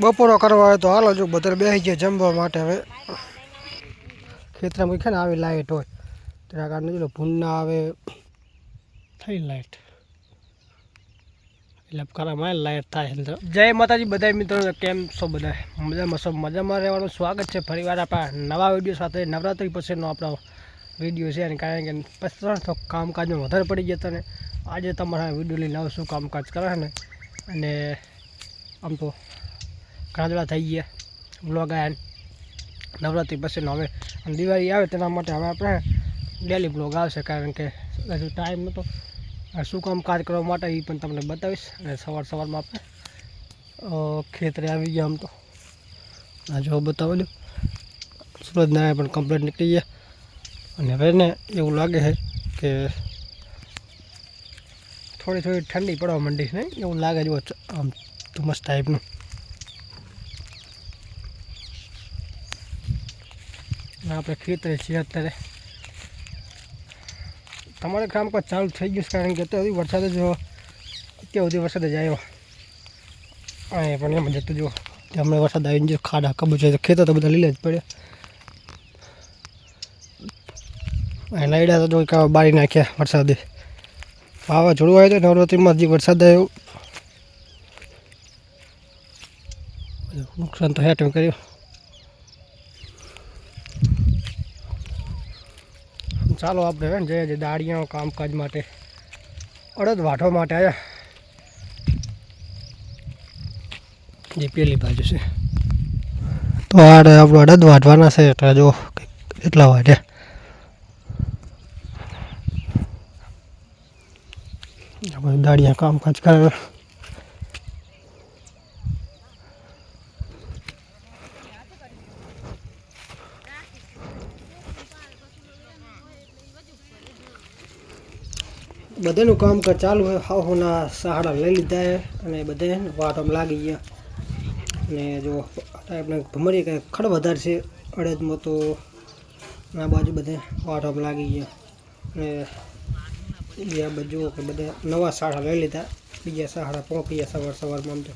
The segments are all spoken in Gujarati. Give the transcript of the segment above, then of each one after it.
બપોરો કરવા હોય તો હાલો જો બધા બેસી ગયા જમવા માટે હવે. ખેતરમાં છે ને આવી લાઇટ હોય. તેના કારણે જો ભૂનના આવે. થઈ લાઇટ એટલે ખરામાં લાઇટ થાય જય માતાજી બધા મિત્રો, કેમ છો બધા મજામાં છો? મજામાં રહેવાનું સ્વાગત છે ફરીવાર આપણા નવા વીડિયો સાથે. નવરાત્રી પછીનો આપણો વીડિયો છે અને કારણ કે પછી તો કામકાજમાં વધારે પડી ગયા ને આજે તમારા વીડિયો લઈને આવશું કામકાજ કરે ને. અને આમ તો ઘણા થઈ ગયા. બ્લોગ આવ્યા નવરાત્રી પછીનો હવે અને દિવાળી આવે તેના માટે હવે આપણે ડેલી બ્લોગ આવશે કારણ કે હજુ ટાઈમ નહોતો શું કામ કાજ કરવા માટે એ પણ તમને બતાવીશ. અને સવાર સવારમાં આપણે ખેતરે આવી ગયા આમ તો. આ જો બતાવી દઉં. સુરજ પણ કમ્પ્લીટ નીકળી ગયા. અને હવે ને એવું લાગે છે કે થોડી થોડી ઠંડી પડવા માંડી છે એવું લાગે જો આમ ધુમ્મસ ટાઈપનું આપણે ખેતરે છીએ અત્યારે. તમારે કામકાજ ચાલુ થઈ ગયું છે કારણ કે અત્યાર વરસાદ જ અત્યાર સુધી વરસાદ જ આવ્યો. અહીં પણ એમ જતું જો હમણાં વરસાદ આવીને જો ખાડા કબૂચ છે ખેતર તો બધા લીલા જ પડે અહીં લાઈડા તો જો બારી નાખ્યા વરસાદે. વાવાઝોડું આવ્યું તો નવરાત્રિમાં હજી વરસાદ આવ્યો. નુકસાન તો હેઠ કર્યું. ચાલો આપણે જે ને દાળિયા કામકાજ માટે, અડદ વાઢવા માટે આવ્યા જે પેલી બાજુ છે. તો આ આપણું અડદ વાઢવાના છે એટલે જો કેટલા વાઢ્યા દાળિયા કામકાજ કરે. બધાનું કામકાજ ચાલુ હોય હાહુના સહારા લઈ લીધા છે અને બધે વાટમ લાગી ગયા. અને જો આપણે ભમરી કંઈ ખડ વધારે છે, અડદમાં તો આ બાજુ બધે વાટમ લાગી ગયા. અને બીજા બાજુ કે બધા નવા સાડા લઈ લીધા, બીજા સહારા પહોંચી ગયા સવાર સવારમાં આમ તો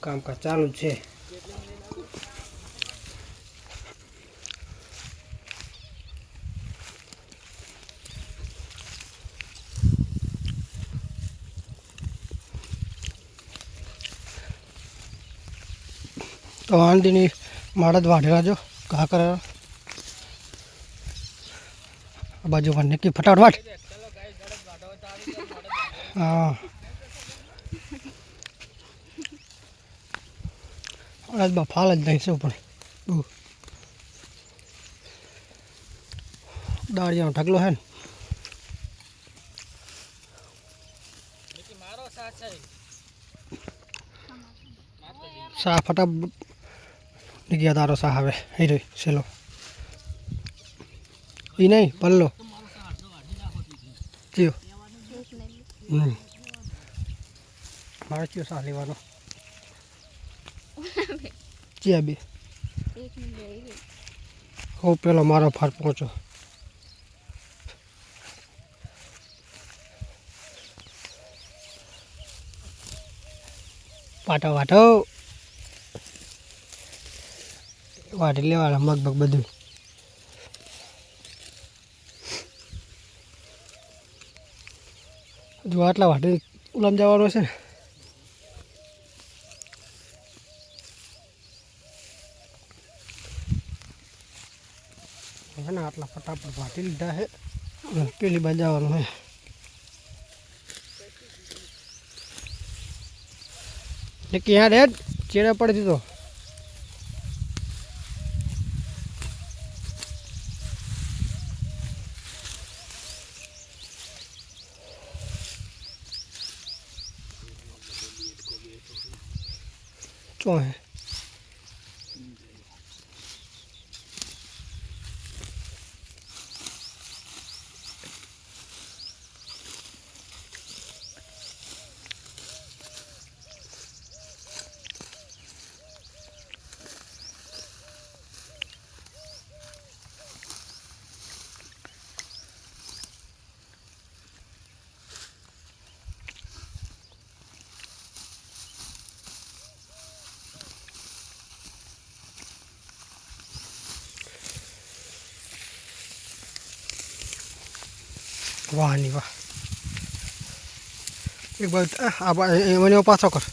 કામકાજ ચાલુ છે. જ જો ઘા કરે આ બાજુ વાળ નીકળી ફટાફટ વાટ હા અડદમાં ફાલ જ નહીં શું પણ બહુ દાળિયાનો ઢગલો હે ને સા ફટાફટ નીકળ્યા તારો સાહ હવે હઈ રહી છેલ્લો. એ નહીં, પલ્લો. કયો? હમ મારે કયો સાહ લેવાનો? ક્યાં બે. હો, પેલો મારો ફાર પહોંચો પાટો વાટો. વાટી લેવાના, મગભગ બધું જો આટલા વાટી ઉલામ જવાનું છે ને. આટલા ફટાફટ વાટી લીધા છે. પેલી બાજુ છે. ને ક્યાં હેડ, ચેડા પડી દીધો. like વાહની વાહ. એક બાજુ મને પાછો કર.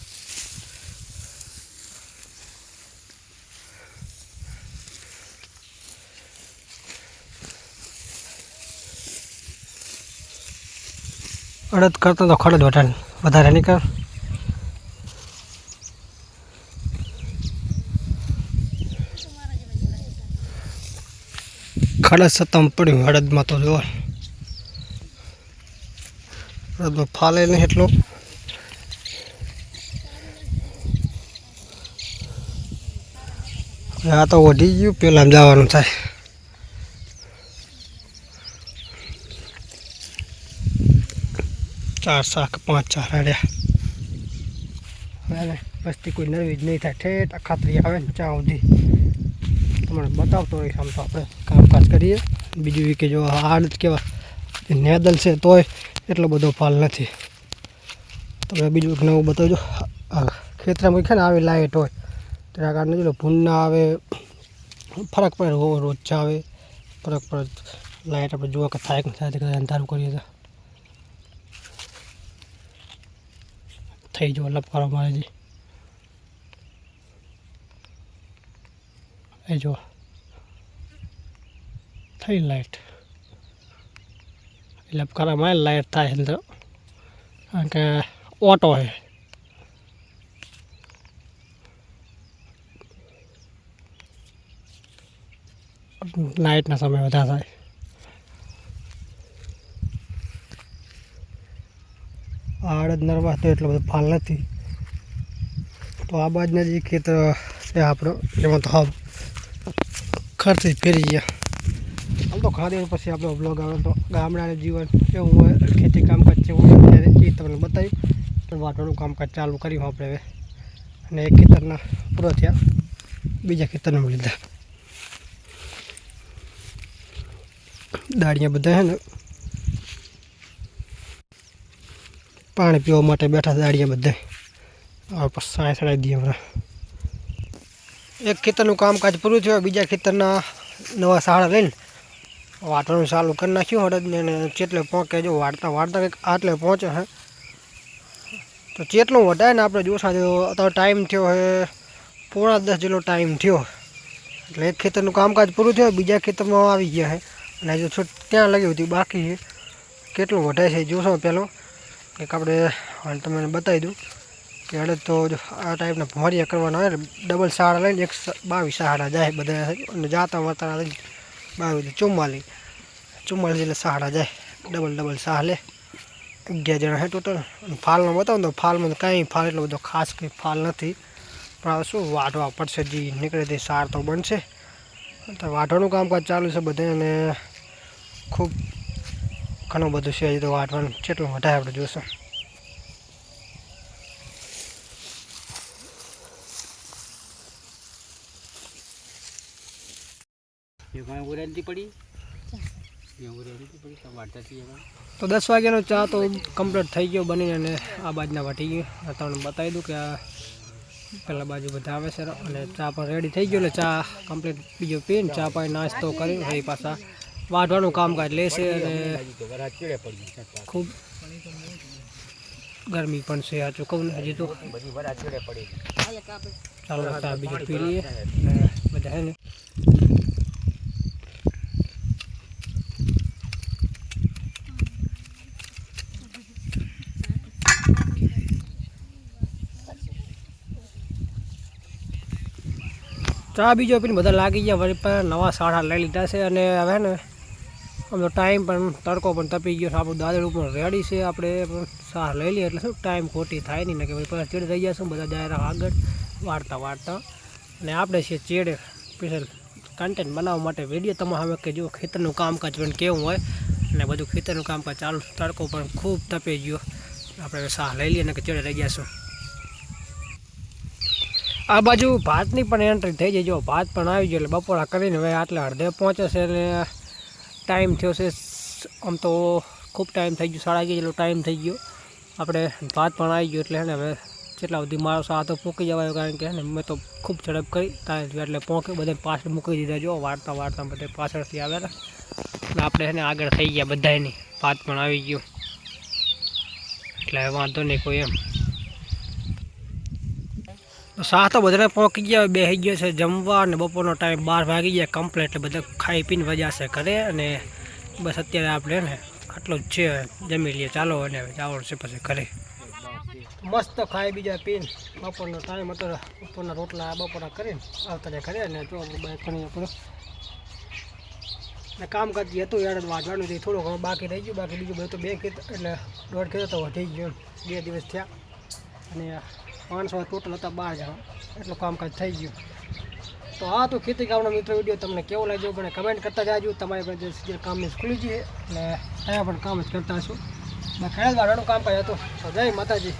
અડદ કરતા તો ખડદ વધારે વધારે નહીં કર. ખડદ સત્તામાં પડ્યું અડદમાં તો જો અડદમાં ફાલે નહીં એટલું. આ તો વધી ગયું, પેલા જવાનું થાય. ચાર શાક, પાંચ ચાર હાડ્યા. બસથી કોઈ નરવી જ નહીં થાય. ઠેઠ અખાતરી આવે ને ચા સુધી. તમને બતાવતો હોય આમ તો આપણે કામકાજ કરીએ. બીજું કે જો હાડ કેવા. નેદલ છે તોય એટલો બધો ફાલ નથી. તમે બીજું એક નવું બતાવજો. ખેતરામાં છે ને આવી લાઇટ હોય તેના કારણે જો ભૂનના આવે, ફરક પડે, રોજ આવે, ફરક પડે. લાઇટ આપણે જોવા કે થાય કે થાય કદાચ અંધારું કરીએ તો. થઈ જો લપકારો મારે જે. એ જો થઈ લાઇટ લપકારા મારે લાઇટ થાય અંદર. કારણ કે ઓટો છે. લાઇટના સમય વધારે થાય. આ અડદ નરવા તો એટલો બધો ફાલ નથી. તો આ બાજુના જે ખેતર છે આપણો, એમાં તો હા ખર્ચી ફેરી ગયા. આમ તો ઘણા પછી આપણો બ્લોગ આવે તો ગામડાનું જીવન કેવું હોય, ખેતી કામકાજ છે હોય ત્યારે એ તમને બતાવી પણ વાટવાનું કામકાજ ચાલુ કર્યું આપણે હવે. અને એક ખેતરના પૂરો થયા. બીજા ખેતરને લીધા. દાળિયા બધા છે ને. પાણી પીવા માટે બેઠા દાળિયા બધા. હવે પછી સાય ચડાવી દઈએ હમણાં. એક ખેતરનું કામકાજ પૂરું થયું, બીજા ખેતરના નવા સાડા લઈને વાટવાનું ચાલુ કરી નાખ્યું હળદને અને ચેટલે પહોંચે જો વાળતા વાળતા કંઈક આટલે પહોંચે હે. તો ચેટલું વધારે ને આપણે જોશા જો અત્યારે ટાઈમ થયો હે પોણા દસ જેટલો ટાઈમ થયો. એટલે એક ખેતરનું કામકાજ પૂરું થયું, બીજા ખેતરમાં આવી ગયા હે. અને હજુ છૂટ ત્યાં લગી હતી, બાકી છે કેટલું વધારે છે જોશો પહેલો એક આપણે હાલ તમને બતાવી દઉં કે અડદ તો આ ટાઈપના ભમરિયા કરવાના હોય ડબલ સાડા લઈને એક બાવીસ સાડા જાય બધા અને જાતા વાતા લઈને બાવીસ ચુમ્માલીસ. ચુમ્માલીસ એટલે સાડા જાય. ડબલ ડબલ સાહ લે. અગિયાર જણા છે ટોટલ ફાલનો બતાવું તો ફાલમાં તો કાંઈ ફાલ એટલો બધો ખાસ કંઈ ફાલ નથી. પણ હવે શું વાટવા પડશે જે, નીકળે તે સાર તો બનશે. તો વાટવાનું કામકાજ ચાલુ છે બધે અને ખૂબ ઘણું બધું છે હજી તો વાટવાનું. કેટલું વધારે આપણે જોશું એમાં ઉરેલતી પડી એ ઉરેલતી પડી તો દસ વાગ્યાનો ચા તો કમ્પ્લીટ થઈ ગયો બનીને અને આ બાજુના વાટી ગયું આ તમને બતાવી દઉં કે આ પેલા બાજુ બધા આવે છે અને ચા પણ રેડી થઈ ગયો. એટલે ચા કમ્પ્લીટ બીજો પીને ચા પાણી નાસ્તો કરી ફરી પાછા વાઢવાનું કામકાજ લેશે અને ખૂબ ગરમી પણ છે આ ચૂકવું ને હજી તો. ચાલો ચા બીજો પી લઈએ. બધા હે ને. ચા બીજો પીને બધા લાગી ગયા, વળી પર નવા સાડા લઈ લીધા છે અને હવે ને આમ ટાઈમ પણ તડકો પણ તપી ગયો આપણું દાદડું પણ રેડી છે, આપણે પણ સાર લઈ લઈએ. એટલે શું ટાઈમ ખોટી થાય નહીં ને કે ભાઈ પછી ચેડ થઈ જશું બધા ડાયરા આગળ વાર્તા વાર્તા. અને આપણે છે ચેડે સ્પેશિયલ કન્ટેન્ટ બનાવવા માટે વીડિયો તમારે હવે કે જો ખેતરનું કામકાજ પણ કેવું હોય. અને બધું ખેતરનું કામકાજ ચાલુ, તડકો પણ ખૂબ તપી ગયો. આપણે સાહ લઈ લઈએ ને કે ચેડે રહી જશું આ બાજુ ભાતની પણ એન્ટ્રી થઈ જાય જો ભાત પણ આવી ગયો એટલે બપોરા કરીને હવે આટલે અડધે પહોંચે છે એટલે ટાઈમ થયો છે આમ તો ખૂબ ટાઈમ થઈ ગયો, સાડા અગિયાર જેટલો ટાઈમ થઈ ગયો. આપણે ભાત પણ આવી ગયો એટલે ને હવે જેટલા સુધી મારો સાથ પૂકી જવાયો કારણ કે ને મેં તો ખૂબ ઝડપ કરી. ત્યાં એટલે પોંકે બધા પાછળ મૂકી દીધા. જો વાર્તા વાર્તા બધે પાછળથી આવ્યા હતા આપણે એને આગળ થઈ ગયા બધાની ભાત પણ આવી ગયો. એટલે વાંધો નહીં કોઈ એમ. શાહ તો બધાને પહોંચી ગયા બે ગયો છે જમવા અને બપોરનો ટાઈમ બાર વાગી ગયા કમ્પ્લેટ એટલે બધા ખાઈ પીને વજા છે ઘરે અને બસ અત્યારે આપણે ને આટલું જ છે, જમી લઈએ. ચાલો અને જવાનું છે પછી ઘરે. મસ્ત ખાઈ બીજા પીને બપોરનો ટાઈમ હતો, બપોરના રોટલા બપોરા કરીને આવતા ઘરે અને જો બાઈકની પણ આપણે ને કામ કરતી હતું, યાર વાંચવાનું હતું થોડું ઘણું બાકી રહી ગયું, બાકી બીજું બધું તો બે ખેત એટલે દોઢ ખેત તો વધી ગયું બે દિવસ થયા અને પાંચસો ટોટલ હતા બાર જણા. એટલું કામકાજ થઈ ગયું. તો આ તો ખેતી કામનો મિત્ર વીડિયો તમને કેવો લાગ્યો મને કમેન્ટ કરતા જાજો. તમારી પાસે જે કામની ખુલી છે અને અહીંયા પણ કામ જ કરતા છું ખેડૂત વાળાનું કામકાજ હતું. તો જય માતાજી.